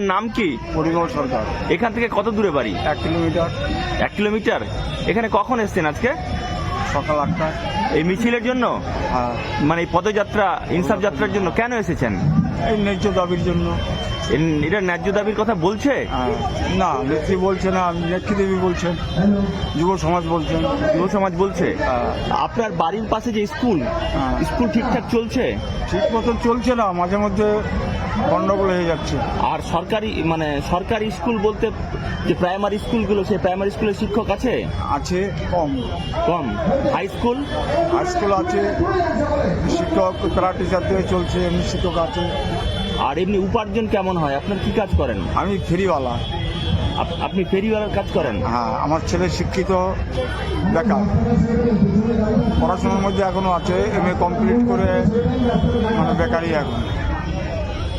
আপনার নাম কি? পরিমল সরকার। এখান থেকে কত দূরে বাড়ি? এক কিলোমিটার। এক কিলোমিটার। এখানে কখন এসছেন আজকে? সকাল আটটা। এই মিছিলের জন্য? হ্যাঁ। মানে এই পদযাত্রা ইনসাফ যাত্রার জন্য কেন এসেছেন? এই ন্যায্য দাবির জন্য। এটা ন্যায্য দাবির কথা বলছে? হ্যাঁ, না নেত্রী বলছে না নেত্রী দেবী বলছেন। যুব সমাজ বলছেন। যুব সমাজ বলছে? হ্যাঁ। আপনার বাড়ির পাশে যে স্কুল। স্কুল ঠিকঠাক চলছে? ঠিক মতন চলছে না মাঝে মধ্যে গন্ডগোল হয়ে যাচ্ছে। আর সরকারি মানে সরকারি স্কুল বলতে যে প্রাইমারি স্কুলগুলো সেই প্রাইমারি স্কুলের শিক্ষক আছে? আছে কম। কম। হাই স্কুল হাই স্কুল আছে শিক্ষক প্যারা টিচার দিয়ে চলছে এমনি শিক্ষক আছে। আর এমনি উপার্জন কেমন হয়? আপনার কি কাজ করেন? আমি ফেরিওয়ালা। আপ- আপনি ফেরিওয়ালার কাজ করেন? হ্যাঁ আমার ছেলে শিক্ষিত বেকার। পড়াশোনার মধ্যে এখনও আছে এম এ কমপ্লিট করে মানে বেকারই এখন।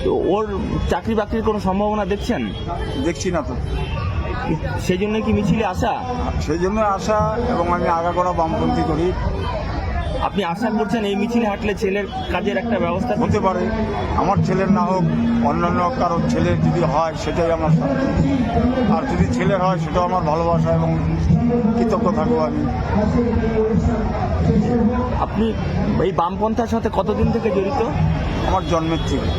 তো ওর চাকরি বাকরির কোনো সম্ভাবনা দেখছেন? দেখছি না তো। সেই জন্য কি মিছিলে আসা? সেই জন্য আশা এবং আমি আগাগোড়া বামপন্থী করি। আপনি আশা করছেন এই মিছিলে হাঁটলে ছেলের কাজের একটা ব্যবস্থা হতে পারে। আমার ছেলের না হোক অন্যান্য কারোর ছেলের যদি হয় সেটাই আমার শান্তি। আর যদি ছেলের হয় সেটাও আমার ভালোবাসা এবং কৃতজ্ঞ থাকব আমি। আপনি এই বামপন্থার সাথে কতদিন থেকে জড়িত? আমার জন্মের থেকে।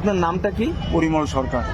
আপনার নামটা কি? পরিমল সরকার।